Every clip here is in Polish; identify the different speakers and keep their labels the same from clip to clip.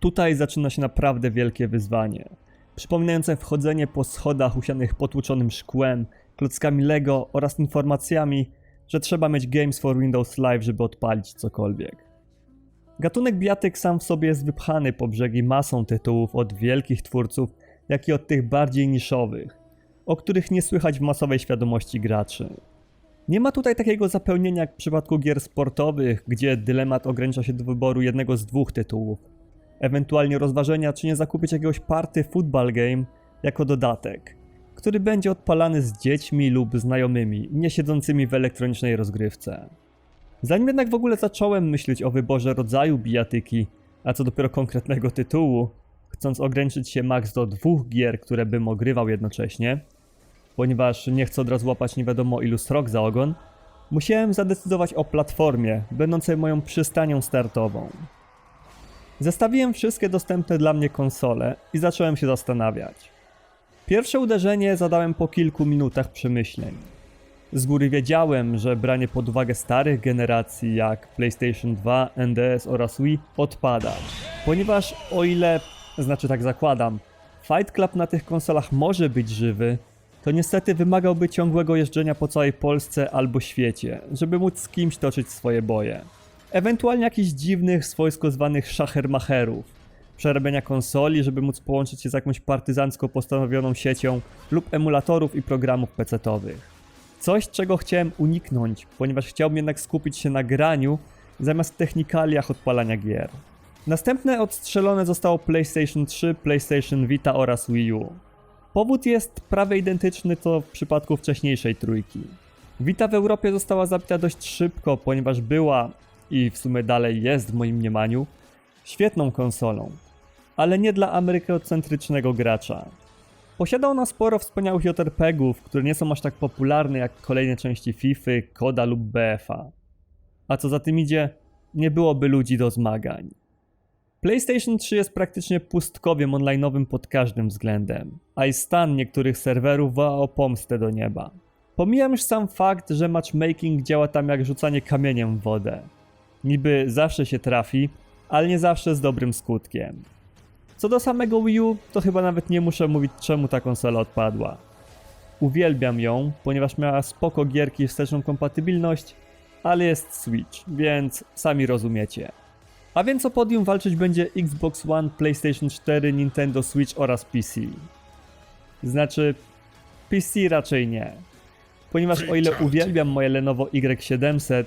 Speaker 1: tutaj zaczyna się naprawdę wielkie wyzwanie. Przypominające wchodzenie po schodach usianych potłuczonym szkłem, klockami Lego oraz informacjami, że trzeba mieć Games for Windows Live, żeby odpalić cokolwiek. Gatunek bijatyk sam w sobie jest wypchany po brzegi masą tytułów od wielkich twórców, jak i od tych bardziej niszowych, o których nie słychać w masowej świadomości graczy. Nie ma tutaj takiego zapełnienia jak w przypadku gier sportowych, gdzie dylemat ogranicza się do wyboru jednego z dwóch tytułów. Ewentualnie rozważenia, czy nie zakupić jakiegoś party football game jako dodatek, który będzie odpalany z dziećmi lub znajomymi, nie siedzącymi w elektronicznej rozgrywce. Zanim jednak w ogóle zacząłem myśleć o wyborze rodzaju bijatyki, a co dopiero konkretnego tytułu, chcąc ograniczyć się max do dwóch gier, które bym ogrywał jednocześnie, ponieważ nie chcę od razu łapać nie wiadomo ilu srok za ogon, musiałem zadecydować o platformie, będącej moją przystanią startową. Zestawiłem wszystkie dostępne dla mnie konsole i zacząłem się zastanawiać. Pierwsze uderzenie zadałem po kilku minutach przemyśleń. Z góry wiedziałem, że branie pod uwagę starych generacji jak PlayStation 2, NDS oraz Wii odpada, ponieważ o ile, znaczy tak zakładam, Fight Club na tych konsolach może być żywy, to niestety wymagałby ciągłego jeżdżenia po całej Polsce albo świecie, żeby móc z kimś toczyć swoje boje. Ewentualnie jakichś dziwnych, swojsko zwanych szachermacherów, przerabiania konsoli, żeby móc połączyć się z jakąś partyzancko postanowioną siecią lub emulatorów i programów PC-towych. Coś, czego chciałem uniknąć, ponieważ chciałbym jednak skupić się na graniu zamiast technikaliach odpalania gier. Następne odstrzelone zostało PlayStation 3, PlayStation Vita oraz Wii U. Powód jest prawie identyczny co w przypadku wcześniejszej trójki. Vita w Europie została zabita dość szybko, ponieważ była i w sumie dalej jest w moim mniemaniu świetną konsolą, ale nie dla amerykocentrycznego gracza. Posiada ona sporo wspaniałych JRPG-ów, które nie są aż tak popularne jak kolejne części FIFA, Koda lub BFA. A co za tym idzie, nie byłoby ludzi do zmagań. PlayStation 3 jest praktycznie pustkowiem online'owym pod każdym względem, a i stan niektórych serwerów woła o pomstę do nieba. Pomijam już sam fakt, że matchmaking działa tam jak rzucanie kamieniem w wodę. Niby zawsze się trafi, ale nie zawsze z dobrym skutkiem. Co do samego Wii U, to chyba nawet nie muszę mówić czemu ta konsola odpadła. Uwielbiam ją, ponieważ miała spoko gierki i wsteczną kompatybilność, ale jest Switch, więc sami rozumiecie. A więc o podium walczyć będzie Xbox One, PlayStation 4, Nintendo Switch oraz PC. Znaczy, PC raczej nie. Ponieważ o ile uwielbiam moje Lenovo Y700,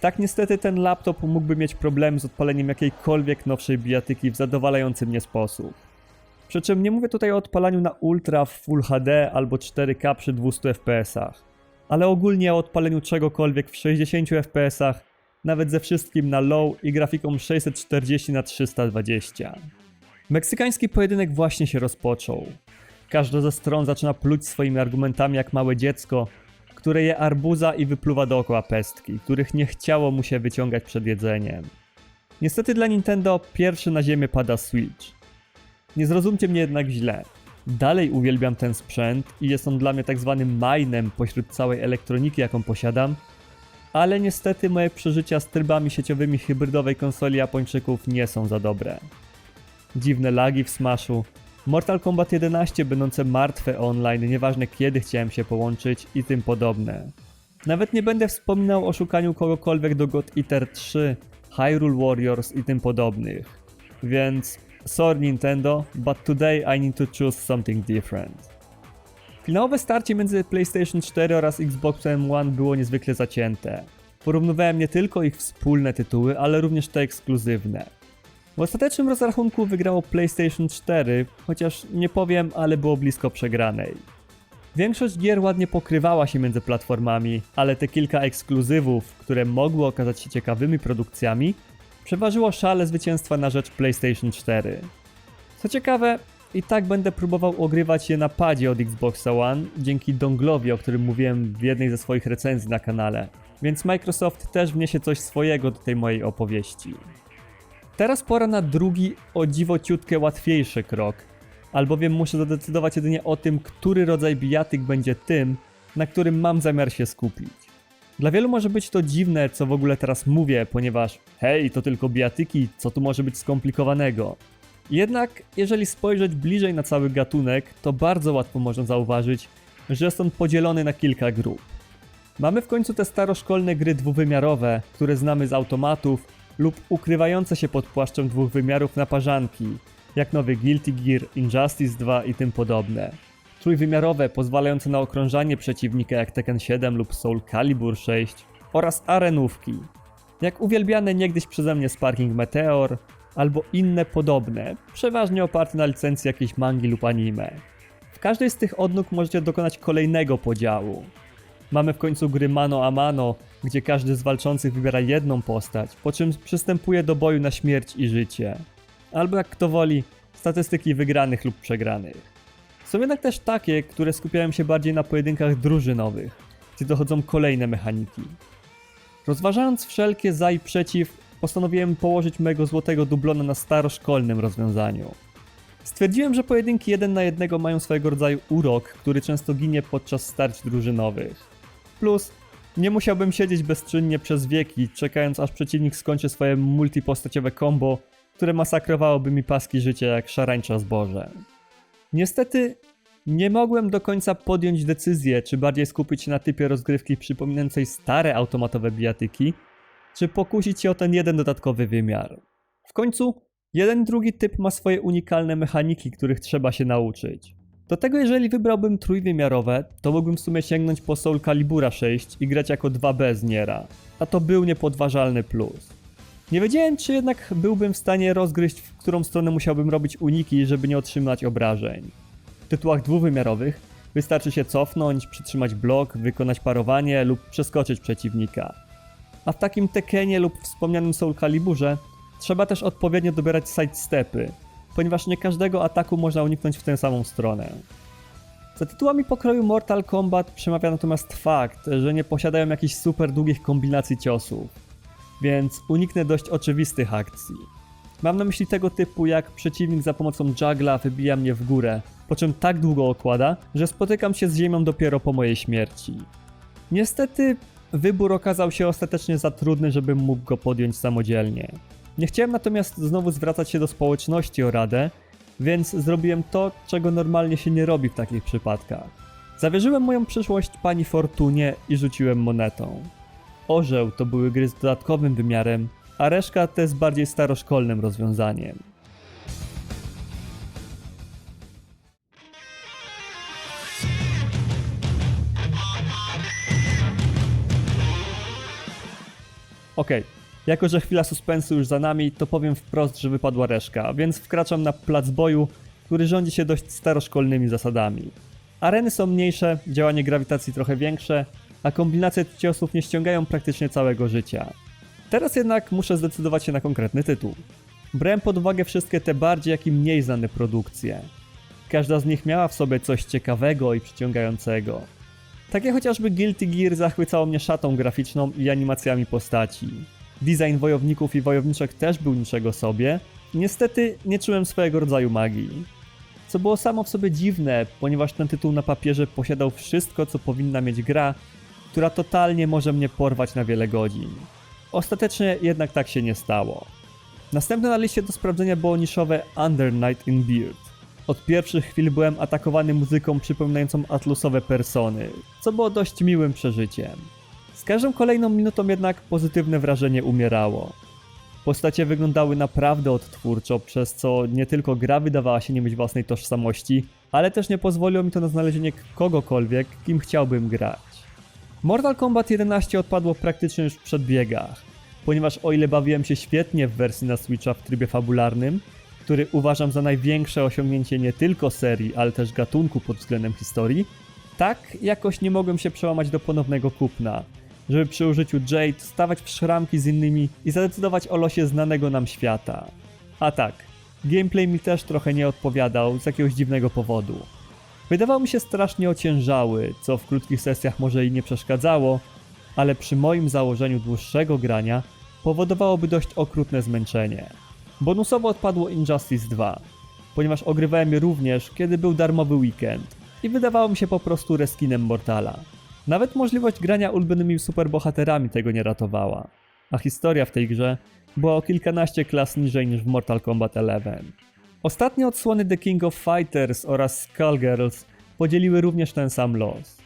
Speaker 1: tak niestety ten laptop mógłby mieć problem z odpaleniem jakiejkolwiek nowszej bijatyki w zadowalający mnie sposób. Przy czym nie mówię tutaj o odpalaniu na ultra w Full HD albo 4K przy 200 fps, ale ogólnie o odpaleniu czegokolwiek w 60 fps, nawet ze wszystkim na low i grafiką 640 na 320. Meksykański pojedynek właśnie się rozpoczął. Każda ze stron zaczyna pluć swoimi argumentami jak małe dziecko, które je arbuza i wypluwa dookoła pestki, których nie chciało mu się wyciągać przed jedzeniem. Niestety dla Nintendo pierwszy na ziemię pada Switch. Nie zrozumcie mnie jednak źle. Dalej uwielbiam ten sprzęt i jest on dla mnie tak zwanym minem pośród całej elektroniki, jaką posiadam, ale niestety moje przeżycia z trybami sieciowymi hybrydowej konsoli Japończyków nie są za dobre. Dziwne lagi w Smashu, Mortal Kombat 11 będące martwe online, nieważne kiedy chciałem się połączyć i tym podobne. Nawet nie będę wspominał o szukaniu kogokolwiek do God Eater 3, Hyrule Warriors i tym podobnych. Więc sorry Nintendo, but today I need to choose something different. Finałowe starcie między PlayStation 4 oraz Xboxem One było niezwykle zacięte. Porównywałem nie tylko ich wspólne tytuły, ale również te ekskluzywne. W ostatecznym rozrachunku wygrało PlayStation 4, chociaż nie powiem, ale było blisko przegranej. Większość gier ładnie pokrywała się między platformami, ale te kilka ekskluzywów, które mogły okazać się ciekawymi produkcjami, przeważyło szale zwycięstwa na rzecz PlayStation 4. Co ciekawe, i tak będę próbował ogrywać je na padzie od Xboxa One dzięki donglowi, o którym mówiłem w jednej ze swoich recenzji na kanale. Więc Microsoft też wniesie coś swojego do tej mojej opowieści. Teraz pora na drugi, o dziwo ciutkę łatwiejszy krok, albowiem muszę zadecydować jedynie o tym, który rodzaj bijatyk będzie tym, na którym mam zamiar się skupić. Dla wielu może być to dziwne, co w ogóle teraz mówię, ponieważ hej, to tylko bijatyki, co tu może być skomplikowanego? Jednak, jeżeli spojrzeć bliżej na cały gatunek, to bardzo łatwo można zauważyć, że jest on podzielony na kilka grup. Mamy w końcu te staroszkolne gry dwuwymiarowe, które znamy z automatów, lub ukrywające się pod płaszczem dwóch wymiarów naparzanki, jak nowy Guilty Gear, Injustice 2 i tym podobne. Trójwymiarowe, pozwalające na okrążanie przeciwnika jak Tekken 7 lub Soul Calibur 6 oraz arenówki, jak uwielbiane niegdyś przeze mnie Sparking Meteor, albo inne podobne, przeważnie oparte na licencji jakiejś mangi lub anime. W każdej z tych odnóg możecie dokonać kolejnego podziału. Mamy w końcu gry mano a mano, gdzie każdy z walczących wybiera jedną postać, po czym przystępuje do boju na śmierć i życie. Albo jak kto woli, statystyki wygranych lub przegranych. Są jednak też takie, które skupiają się bardziej na pojedynkach drużynowych, gdzie dochodzą kolejne mechaniki. Rozważając wszelkie za i przeciw, postanowiłem położyć mojego złotego dublona na staroszkolnym rozwiązaniu. Stwierdziłem, że pojedynki jeden na jednego mają swojego rodzaju urok, który często ginie podczas starć drużynowych. Plus, nie musiałbym siedzieć bezczynnie przez wieki, czekając aż przeciwnik skończy swoje multipostaciowe combo, które masakrowałoby mi paski życia jak szarańcza zboże. Niestety, nie mogłem do końca podjąć decyzję, czy bardziej skupić się na typie rozgrywki przypominającej stare automatowe bijatyki, czy pokusić się o ten jeden dodatkowy wymiar. W końcu, jeden drugi typ ma swoje unikalne mechaniki, których trzeba się nauczyć. Do tego jeżeli wybrałbym trójwymiarowe, to mógłbym w sumie sięgnąć po Soul Calibura 6 i grać jako 2B z Niera, a to był niepodważalny plus. Nie wiedziałem, czy jednak byłbym w stanie rozgryźć, w którą stronę musiałbym robić uniki, żeby nie otrzymać obrażeń. W tytułach dwuwymiarowych wystarczy się cofnąć, przytrzymać blok, wykonać parowanie lub przeskoczyć przeciwnika. A w takim Tekenie lub wspomnianym Soul Caliburze trzeba też odpowiednio dobierać sidestepy, ponieważ nie każdego ataku można uniknąć w tę samą stronę. Za tytułami pokroju Mortal Kombat przemawia natomiast fakt, że nie posiadają jakichś super długich kombinacji ciosów, więc uniknę dość oczywistych akcji. Mam na myśli tego typu jak przeciwnik za pomocą juggla wybija mnie w górę, po czym tak długo okłada, że spotykam się z ziemią dopiero po mojej śmierci. Niestety wybór okazał się ostatecznie za trudny, żebym mógł go podjąć samodzielnie. Nie chciałem natomiast znowu zwracać się do społeczności o radę, więc zrobiłem to, czego normalnie się nie robi w takich przypadkach. Zawierzyłem moją przyszłość pani Fortunie i rzuciłem monetą. Orzeł to były gry z dodatkowym wymiarem, a reszka to jest bardziej staroszkolnym rozwiązaniem. Okej, jako że chwila suspensu już za nami, to powiem wprost, że wypadła reszka, więc wkraczam na plac boju, który rządzi się dość staroszkolnymi zasadami. Areny są mniejsze, działanie grawitacji trochę większe, a kombinacje ciosów nie ściągają praktycznie całego życia. Teraz jednak muszę zdecydować się na konkretny tytuł. Brałem pod uwagę wszystkie te bardziej jak i mniej znane produkcje. Każda z nich miała w sobie coś ciekawego i przyciągającego. Takie chociażby Guilty Gear zachwycało mnie szatą graficzną i animacjami postaci. Design wojowników i wojowniczek też był niczego sobie. Niestety nie czułem swojego rodzaju magii. Co było samo w sobie dziwne, ponieważ ten tytuł na papierze posiadał wszystko, co powinna mieć gra, która totalnie może mnie porwać na wiele godzin. Ostatecznie jednak tak się nie stało. Następne na liście do sprawdzenia było niszowe Under Night in Beard. Od pierwszych chwil byłem atakowany muzyką przypominającą atlusowe persony, co było dość miłym przeżyciem. Każdą kolejną minutą jednak pozytywne wrażenie umierało. Postacie wyglądały naprawdę odtwórczo, przez co nie tylko gra wydawała się nie mieć własnej tożsamości, ale też nie pozwoliło mi to na znalezienie kogokolwiek, kim chciałbym grać. Mortal Kombat 11 odpadło praktycznie już w przedbiegach, ponieważ o ile bawiłem się świetnie w wersji na Switcha w trybie fabularnym, który uważam za największe osiągnięcie nie tylko serii, ale też gatunku pod względem historii, tak jakoś nie mogłem się przełamać do ponownego kupna, żeby przy użyciu Jade stawać w szramki z innymi i zadecydować o losie znanego nam świata. A tak, gameplay mi też trochę nie odpowiadał z jakiegoś dziwnego powodu. Wydawał mi się strasznie ociężały, co w krótkich sesjach może i nie przeszkadzało, ale przy moim założeniu dłuższego grania powodowałoby dość okrutne zmęczenie. Bonusowo odpadło Injustice 2, ponieważ ogrywałem je również, kiedy był darmowy weekend i wydawało mi się po prostu reskinem Mortala. Nawet możliwość grania ulubionymi superbohaterami tego nie ratowała, a historia w tej grze była o kilkanaście klas niżej niż w Mortal Kombat 11. Ostatnie odsłony The King of Fighters oraz Skullgirls podzieliły również ten sam los.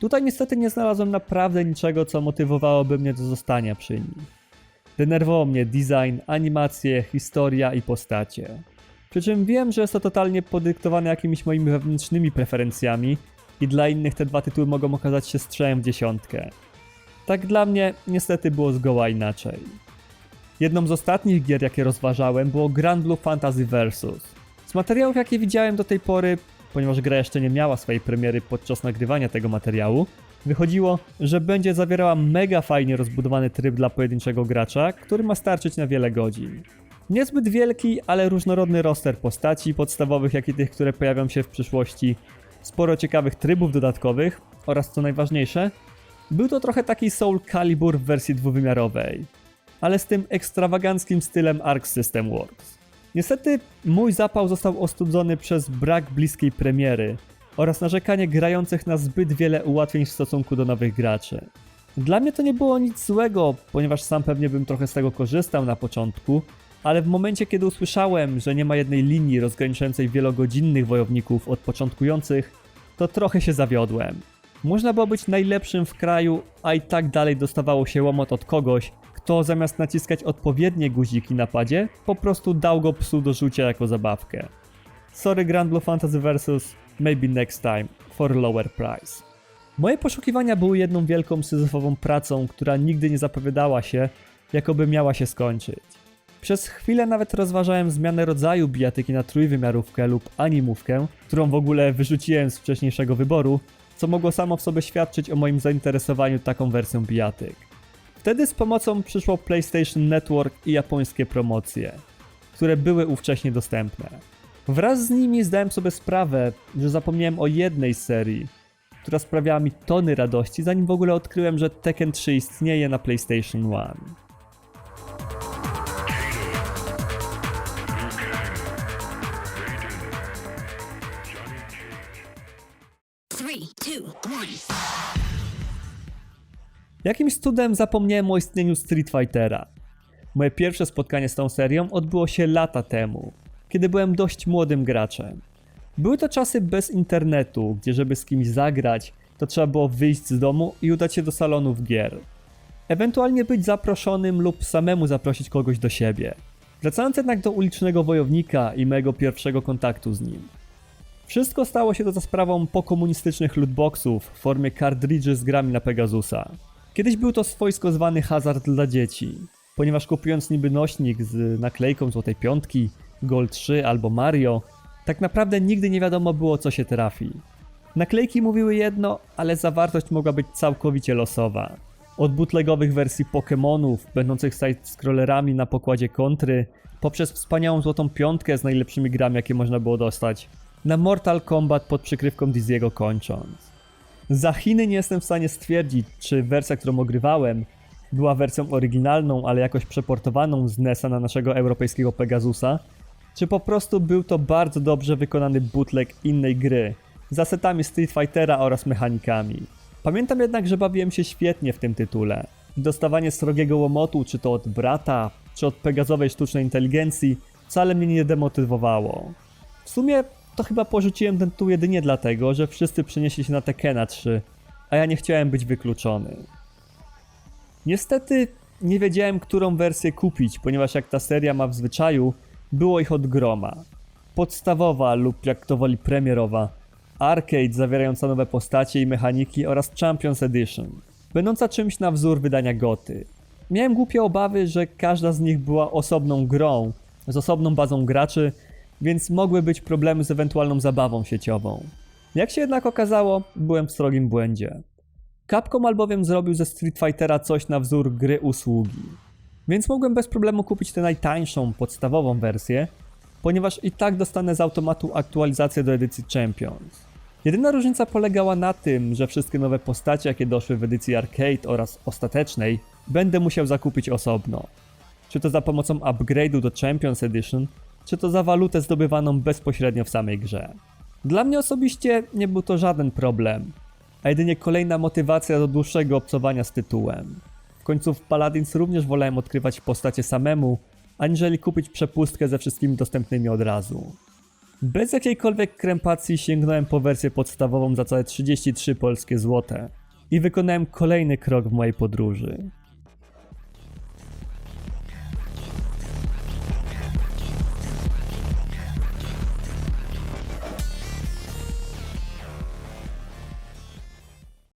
Speaker 1: Tutaj niestety nie znalazłem naprawdę niczego, co motywowałoby mnie do zostania przy nich. Denerwował mnie design, animacje, historia i postacie. Przy czym wiem, że jest to totalnie podyktowane jakimiś moimi wewnętrznymi preferencjami i dla innych te dwa tytuły mogą okazać się strzałem w dziesiątkę. Tak dla mnie niestety było zgoła inaczej. Jedną z ostatnich gier, jakie rozważałem, było Grand Blue Fantasy Versus. Z materiałów, jakie widziałem do tej pory, ponieważ gra jeszcze nie miała swojej premiery podczas nagrywania tego materiału, wychodziło, że będzie zawierała mega fajnie rozbudowany tryb dla pojedynczego gracza, który ma starczyć na wiele godzin. Niezbyt wielki, ale różnorodny roster postaci podstawowych, jak i tych, które pojawią się w przyszłości, sporo ciekawych trybów dodatkowych oraz co najważniejsze, był to trochę taki Soul Calibur w wersji dwuwymiarowej, ale z tym ekstrawaganckim stylem Arc System Works. Niestety mój zapał został ostudzony przez brak bliskiej premiery oraz narzekanie grających na zbyt wiele ułatwień w stosunku do nowych graczy. Dla mnie to nie było nic złego, ponieważ sam pewnie bym trochę z tego korzystał na początku, ale w momencie kiedy usłyszałem, że nie ma jednej linii rozgraniczającej wielogodzinnych wojowników od początkujących, to trochę się zawiodłem. Można było być najlepszym w kraju, a i tak dalej dostawało się łomot od kogoś, kto zamiast naciskać odpowiednie guziki na padzie, po prostu dał go psu do rzucia jako zabawkę. Sorry Grand Blue Fantasy vs. Maybe next time for lower price. Moje poszukiwania były jedną wielką syzyfową pracą, która nigdy nie zapowiadała się, jakoby miała się skończyć. Przez chwilę nawet rozważałem zmianę rodzaju bijatyki na trójwymiarówkę lub animówkę, którą w ogóle wyrzuciłem z wcześniejszego wyboru, co mogło samo w sobie świadczyć o moim zainteresowaniu taką wersją bijatyk. Wtedy z pomocą przyszło PlayStation Network i japońskie promocje, które były ówcześnie dostępne. Wraz z nimi zdałem sobie sprawę, że zapomniałem o jednej serii, która sprawiała mi tony radości, zanim w ogóle odkryłem, że Tekken 3 istnieje na PlayStation 1. Jakimś cudem zapomniałem o istnieniu Street Fightera. Moje pierwsze spotkanie z tą serią odbyło się lata temu, kiedy byłem dość młodym graczem. Były to czasy bez internetu, gdzie żeby z kimś zagrać, to trzeba było wyjść z domu i udać się do salonów gier. Ewentualnie być zaproszonym lub samemu zaprosić kogoś do siebie. Wracając jednak do ulicznego wojownika i mojego pierwszego kontaktu z nim. Wszystko stało się to za sprawą pokomunistycznych lootboxów w formie kartridży z grami na Pegasusa. Kiedyś był to swojsko zwany hazard dla dzieci, ponieważ kupując niby nośnik z naklejką Złotej Piątki, Gold 3 albo Mario, tak naprawdę nigdy nie wiadomo było co się trafi. Naklejki mówiły jedno, ale zawartość mogła być całkowicie losowa. Od bootlegowych wersji Pokémonów, będących side-scrollerami na pokładzie kontry, poprzez wspaniałą Złotą Piątkę z najlepszymi grami jakie można było dostać, na Mortal Kombat pod przykrywką Dizzy'ego kończąc. Za Chiny nie jestem w stanie stwierdzić, czy wersja, którą ogrywałem, była wersją oryginalną, ale jakoś przeportowaną z NES-a na naszego europejskiego Pegasusa, czy po prostu był to bardzo dobrze wykonany bootleg innej gry, z asetami Street Fightera oraz mechanikami. Pamiętam jednak, że bawiłem się świetnie w tym tytule. Dostawanie srogiego łomotu, czy to od brata, czy od Pegazowej sztucznej inteligencji, wcale mnie nie demotywowało. W sumie to chyba porzuciłem ten tytuł jedynie dlatego, że wszyscy przenieśli się na Tekena 3, a ja nie chciałem być wykluczony. Niestety nie wiedziałem, którą wersję kupić, ponieważ jak ta seria ma w zwyczaju, było ich od groma. Podstawowa lub jak to woli premierowa, arcade zawierająca nowe postacie i mechaniki oraz Champions Edition, będąca czymś na wzór wydania goty. Miałem głupie obawy, że każda z nich była osobną grą, z osobną bazą graczy, więc mogły być problemy z ewentualną zabawą sieciową. Jak się jednak okazało, byłem w srogim błędzie. Capcom albowiem zrobił ze Street Fightera coś na wzór gry usługi. Więc mogłem bez problemu kupić tę najtańszą, podstawową wersję, ponieważ i tak dostanę z automatu aktualizację do edycji Champions. Jedyna różnica polegała na tym, że wszystkie nowe postacie, jakie doszły w edycji arcade oraz ostatecznej, będę musiał zakupić osobno. Czy to za pomocą upgrade'u do Champions Edition, czy to za walutę zdobywaną bezpośrednio w samej grze. Dla mnie osobiście nie był to żaden problem, a jedynie kolejna motywacja do dłuższego obcowania z tytułem. W końcu w Paladins również wolałem odkrywać postacie samemu, aniżeli kupić przepustkę ze wszystkimi dostępnymi od razu. Bez jakiejkolwiek krępacji sięgnąłem po wersję podstawową za całe 33 polskie złote i wykonałem kolejny krok w mojej podróży.